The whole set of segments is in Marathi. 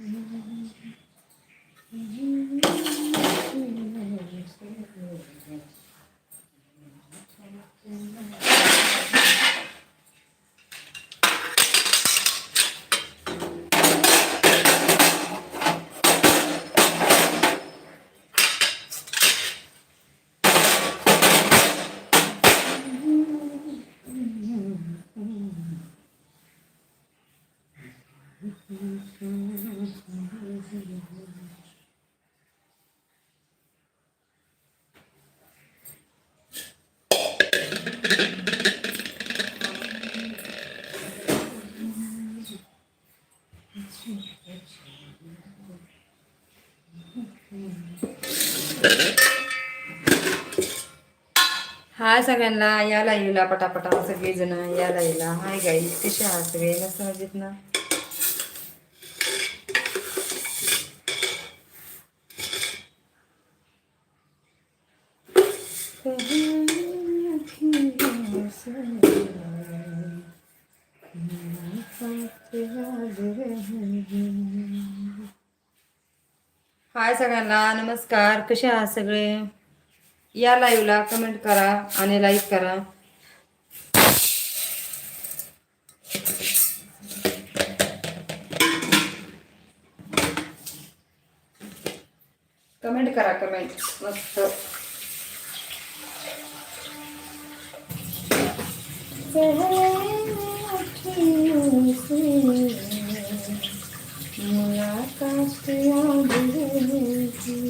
Mm-hmm. हाय सगळ्यांना याला येला पटापटा सगळेजण याला येला हाय गाई कसे आहात सगळे? मस्त मजेत ना? हाय सगळ्यांना नमस्कार. कसे आहात सगळे? या लाईव्हला कमेंट करा आणि लाईक करा. कमेंट करा कमेंट मस्त. मुलाकात याद रहेगी.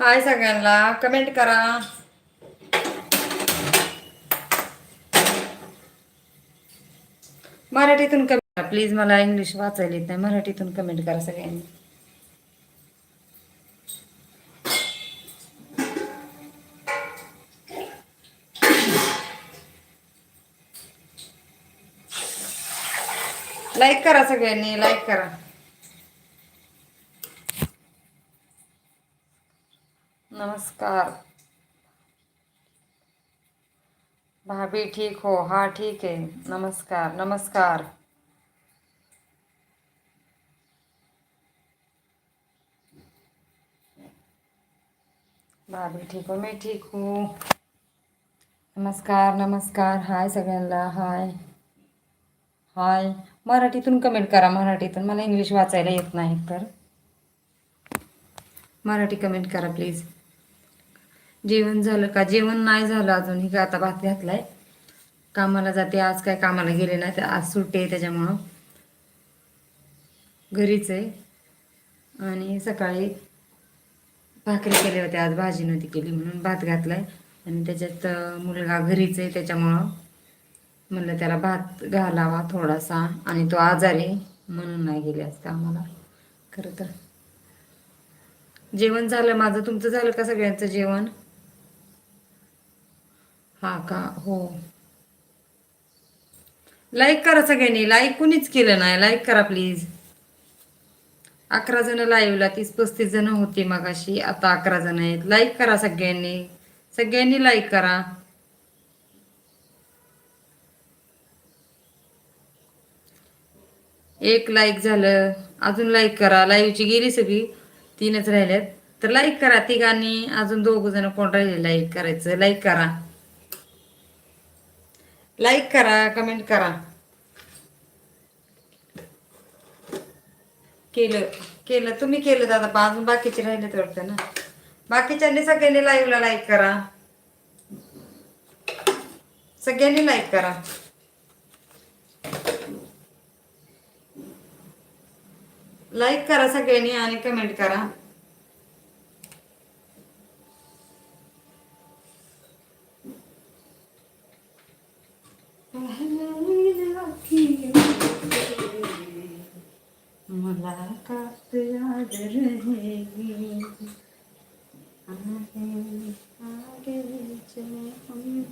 हाय सगळ्यांना कमेंट करा. मराठीतून कमेंट करा. प्लीज मला इंग्लिश वाचायला येत नाही. मराठीतून कमेंट करा सगळ्यांनी. लाईक करा सगळ्यांनी लाईक करा. नमस्कार. भाभी ठीक हो? हा ठीक आहे. नमस्कार नमस्कार. भाभी ठीक हो? मी ठीक हो. नमस्कार नमस्कार. हाय सगळ्यांना. हाय. हाय. मराठीतून कमेंट करा मराठीतून. मला इंग्लिश वाचायला येत नाही तर. मराठी कमेंट करा प्लीज जेवण झालं का? जेवण नाही झालं अजून. ही का आता भात घातलाय. कामाला जाते. आज काय कामाला गेले नाही. तर आज सुट्टी आहे त्याच्यामुळं. घरीच आहे. आणि सकाळी भाकरी केली होती आज भाजी नव्हती केली म्हणून भात घातलाय. आणि त्याच्यात मुलगा घरीच आहे त्याच्यामुळं. म्हणलं त्याला भात घालावा थोडासा. आणि तो आजारी म्हणून नाही गेले आज कामाला. खरं तर. जेवण झालं. माझं तुमचं झालं का सगळ्यांचं जेवण? हा का? हो. लाईक करा सगळ्यांनी. लाईक कुणीच केलं नाही. लाईक करा प्लीज अकरा जण लाईव्हला तीस पस्तीस जण होती मगाशी. आता अकरा जण आहेत. लाईक करा सगळ्यांनी. सगळ्यांनी लाईक करा. एक लाईक झालं. अजून लाईक करा. लाईव्हची गेली सगळी. तीनच राहिल्यात. तर लाईक करा तिघांनी. अजून दोघ जण कोण राहिले? लाईक करायचं. लाईक करा. लाईक करा कमेंट करा. केलं केलं. तुम्ही केलं दादा पा अजून बाकीचे राहिले वाटतं ना. बाकीच्यांनी सगळ्यांनी लाईव्हला लाईक करा. सगळ्यांनी लाईक करा. लाईक करा सगळ्यांनी आणि कमेंट करा मुलाकात याद रहेगी आगे आगे चले हम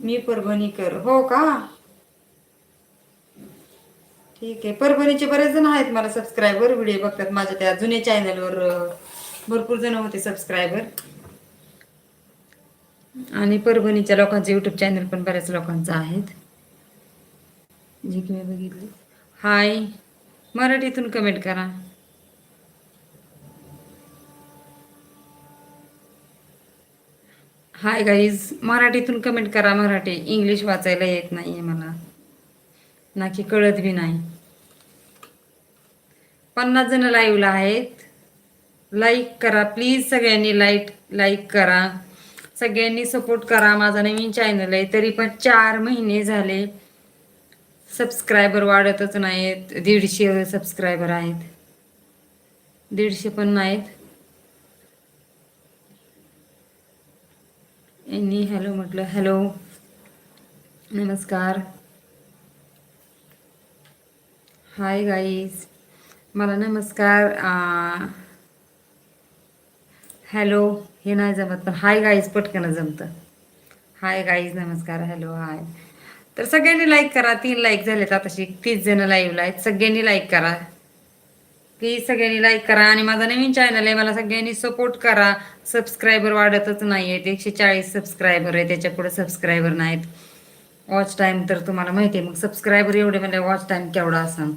मी परभणीकर. हो का? ठीक आहे. परभणीचे बरेच जण आहेत मला सबस्क्रायबर व्हिडिओ बघतात माझ्या त्या जुन्या चॅनलवर भरपूर जण होते सबस्क्रायबर आणि परभणीच्या लोकांचे युट्यूब चॅनल पण बऱ्याच लोकांचं आहेत. जे की मी बघितले. हाय मराठीतून कमेंट करा. हाय गाईज मराठीतून कमेंट करा मराठी. इंग्लिश वाचायला येत नाही आहे मला. ना की कळत बी नाही. पन्नास जण लाईव्हला आहेत. लाईक करा प्लीज सगळ्यांनी लाईक लाईक करा. सगळ्यांनी सपोर्ट करा. माझा नवीन चॅनल आहे तरी पण चार महिने झाले. सबस्क्रायबर वाढतच नाहीत. दीडशे सबस्क्रायबर आहेत. दीडशे पण नाहीत. यांनी हॅलो म्हटलं हॅलो. नमस्कार. Hi guys. मला नमस्कार हॅलो हे नाही जमत पण हाय गाईज पटकन जमतं. हाय गाईज नमस्कार हॅलो हाय. तर सगळ्यांनी लाईक करा तीन लाईक झालेत आताशी तीस जण लाईव्हला आहेत. सगळ्यांनी लाईक करा. प्लीज सगळ्यांनी लाईक करा आणि माझा नवीन चॅनल आहे मला सगळ्यांनी सपोर्ट करा. सबस्क्रायबर वाढतच नाही आहेत एकशे चाळीस सबस्क्रायबर आहे त्याच्या पुढे सबस्क्रायबर नाहीत. वॉच टाईम तर तुम्हाला माहिती आहे मग सबस्क्रायबर एवढे म्हणजे वॉच टाईम केवढा असं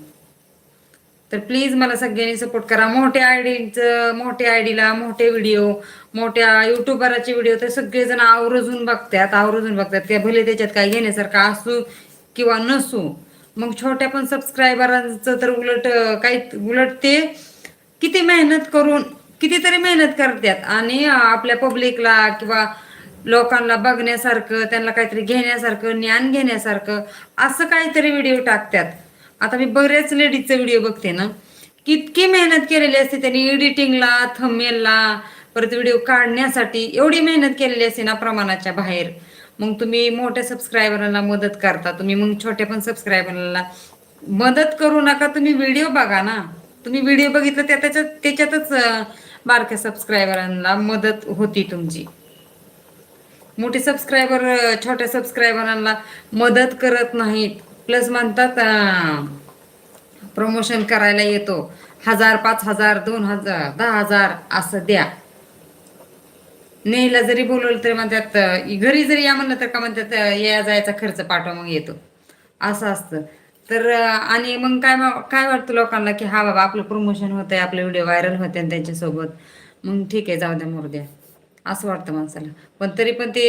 तर प्लीज मला सगळ्यांनी सपोर्ट करा. मोठ्या आयडीचं मोठ्या आयडीला मोठे व्हिडिओ मोठ्या युट्यूबराचे व्हिडिओ तर सगळेजण आवर्जून बघतात आवर्जून बघतात. त्या भले त्याच्यात काय घेण्यासारखं असू किंवा नसू मग छोट्या पण सबस्क्रायबरांचं तर उलट काही उलट ते किती मेहनत करून कितीतरी मेहनत करतात. आणि आपल्या पब्लिकला किंवा लोकांना बघण्यासारखं त्यांना काहीतरी घेण्यासारखं ज्ञान घेण्यासारखं असं काहीतरी व्हिडिओ टाकतात. आता मी बरेच लेडीजचे व्हिडिओ बघते ना. कितकी मेहनत केलेली असते त्यांनी एडिटिंगला थंबनेलला परत व्हिडिओ काढण्यासाठी एवढी मेहनत केलेली असते ना प्रमाणाच्या बाहेर. मग तुम्ही मोठ्या सबस्क्रायबरला मदत करता. तुम्ही मग छोट्या पण सबस्क्रायबरला मदत करू नका तुम्ही व्हिडिओ बघा ना. तुम्ही व्हिडिओ बघितला त्या त्याच्यात त्याच्यातच बारक्या सबस्क्रायबरांना मदत होती तुमची. मोठे सबस्क्रायबर छोट्या सबस्क्रायबरांना मदत करत नाहीत. प्लस म्हणतात प्रमोशन करायला येतो. हजार पाच हजार दोन हजार दहा हजार असं द्या. नेहला जरी बोलवलं तरी म्हणतात घरी जरी या म्हणलं तर का म्हणतात या जायचा खर्च पाठवा मग येतो. असं असतं. तर आणि मग काय काय वाटतं लोकांना की हा बाबा आपलं प्रमोशन होतंय आपले व्हिडिओ व्हायरल होते त्यांच्यासोबत. मग ठीक आहे जाऊ द्या मोर द्या. असं वाटतं माणसाला. पण तरी पण ते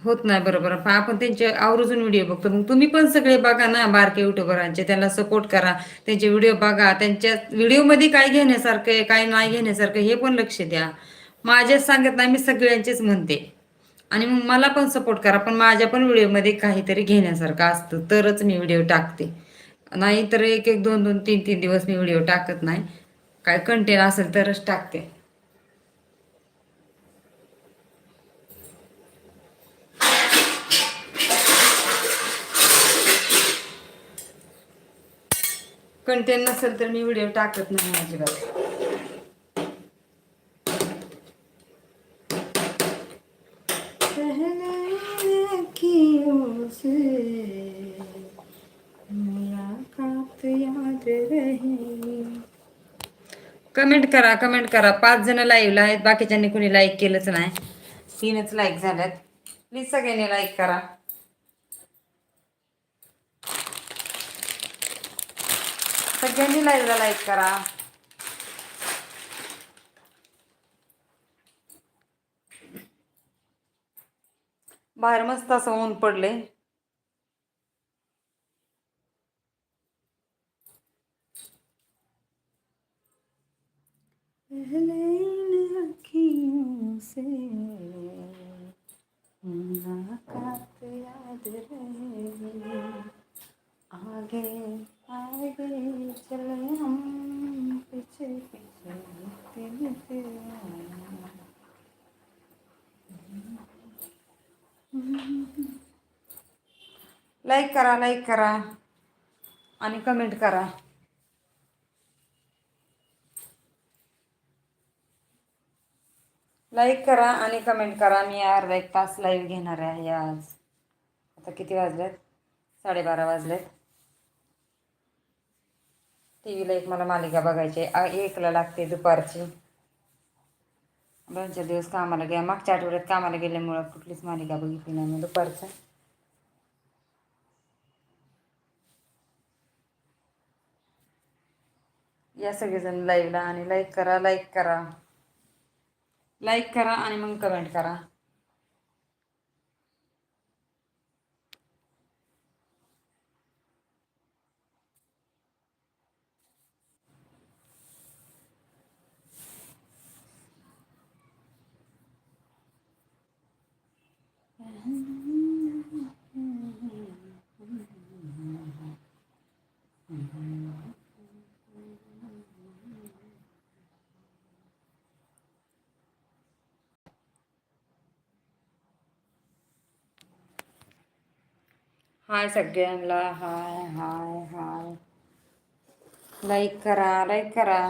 होत नाही बरोबर. पण आपण त्यांचे आवर्जून व्हिडिओ बघतो. मग तुम्ही पण सगळे बघा ना बारके युट्यूबरांचे त्यांना सपोर्ट करा. त्यांचे व्हिडिओ बघा. त्यांच्या व्हिडिओमध्ये काय घेण्यासारखं आहे काय नाही घेण्यासारखं हे पण लक्ष द्या. माझेच सांगत नाही मी सगळ्यांचेच म्हणते. आणि मग मला पण सपोर्ट करा पण माझ्या पण व्हिडिओमध्ये काहीतरी घेण्यासारखं असतं तरच मी व्हिडिओ टाकते. नाही तर एक एक दोन दोन तीन तीन दिवस मी व्हिडिओ टाकत नाही. काय कंटेंट असेल तरच टाकते. कंटेंट नसेल तर मी व्हिडिओ टाकत नाही अजिबात. से। मुलाकात याद रहेगी कमेंट करा कमेंट करा. पाच जण लाईव्हला आहेत बाकीच्यांनी कुणी लाईक केलंच नाही. तीनच लाईक झाल्यात. प्लीज सगळ्यांनी लाईक करा. सगळ्यांनी लाईव्हला लाईक करा. बाहेर मस्त असं ऊन पडले पहले इन अखियों से मुलाकात याद रहेगी आगे आगे चले हम पीछे पीछे तेरे तेरे लाईक करा लाईक करा आणि कमेंट करा। लाईक करा आणि कमेंट करा. मी अर्धा एक तास लाईव्ह घेणार आहे आज. आता किती वाजलेत? साडेबारा वाजलेत. टी व्हीला एक मला मालिका बघायची आहे. एकला लागते दुपारची. दोन चार दिवस कामाला गेला. मागच्या आठवड्यात कामाला गेल्यामुळं कुठलीच मालिका बघितली नाही मी दुपारचं. या सगळेजण लाईव्हला आणि लाईक करा लाईक करा. लाईक करा आणि मग कमेंट करा. हाय सगळ्यांना हाय हाय हाय. लाईक करा लाईक करा.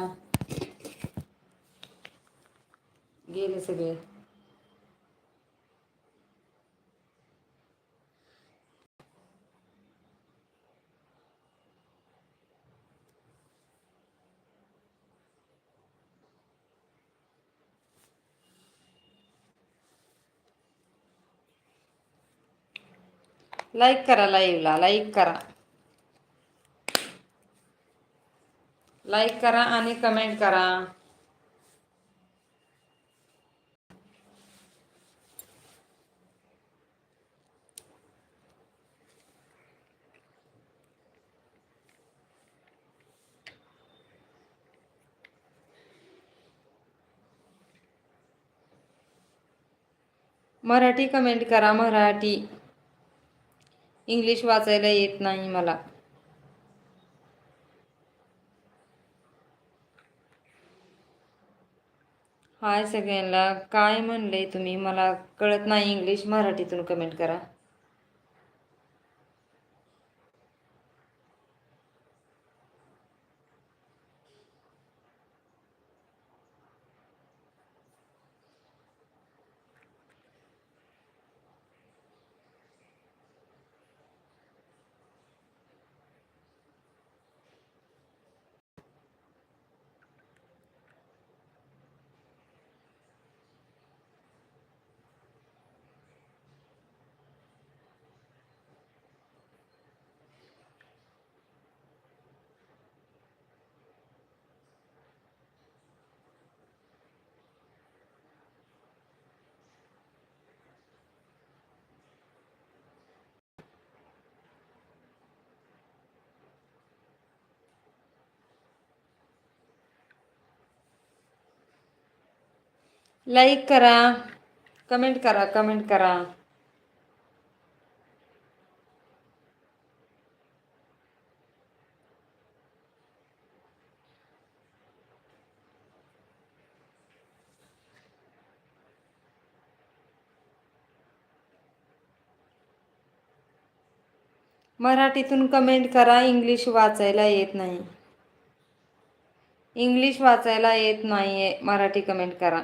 गेले सगळे. लाईक करा लाईव्हला लाईक करा लाईक करा आणि कमेंट करा मराठी कमेंट करा मराठी इंग्लिश वाचायला येत नाही मला. हाय सगळ्यांना काय म्हणले तुम्ही? मला कळत नाही इंग्लिश मराठीतून कमेंट करा. लाईक करा कमेंट करा कमेंट करा. मराठीतून कमेंट करा इंग्लिश वाचायला येत नाही. इंग्लिश वाचायला येत नाहीये मराठी कमेंट करा.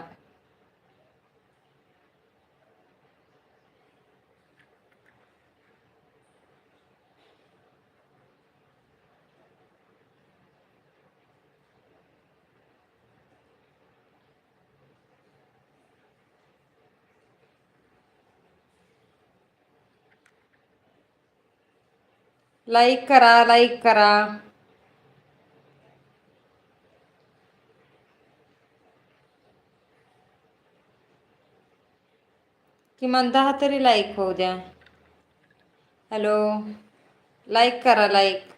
लाईक करा लाईक करा. किमान दहा तरी लाईक होऊ द्या. हॅलो. लाईक करा लाईक.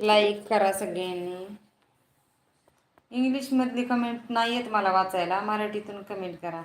लाईक करा सगळ्यांनी. इंग्लिशमधली कमेंट नाही येत मला वाचायला. मराठीतून कमेंट करा.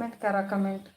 कमेंट करा कमेंट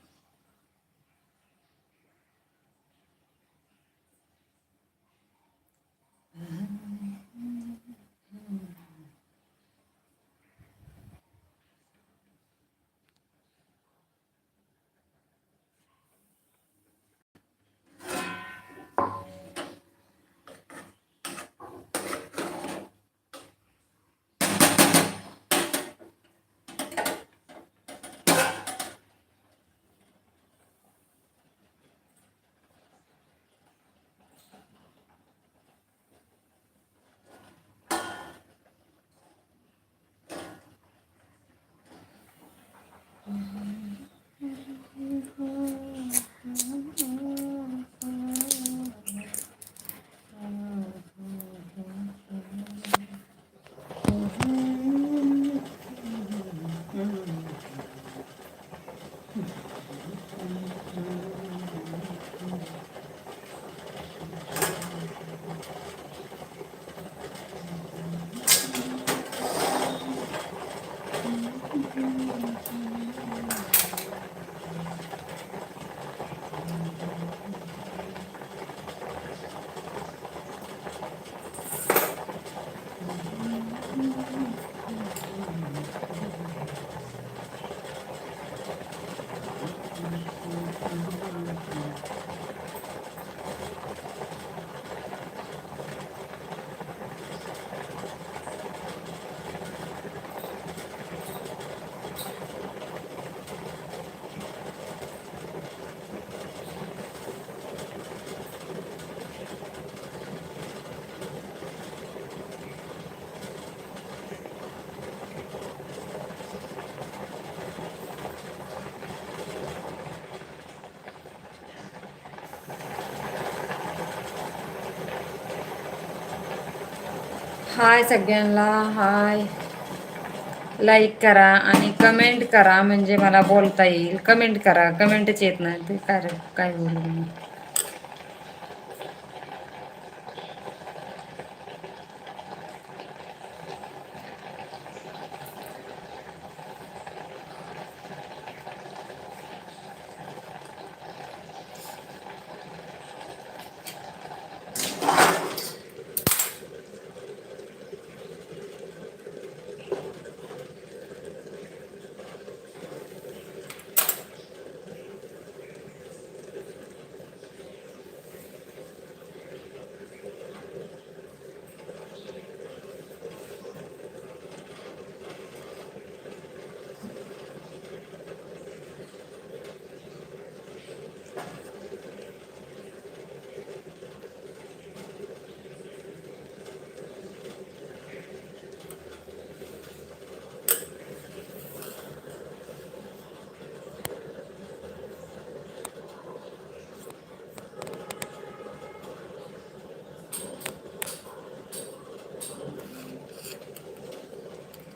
हाय सगळ्यांना हाय. लाईक करा आणि कमेंट करा म्हणजे मला बोलता येईल. कमेंट करा. कमेंटच येत नाही. ते काय काय बोलू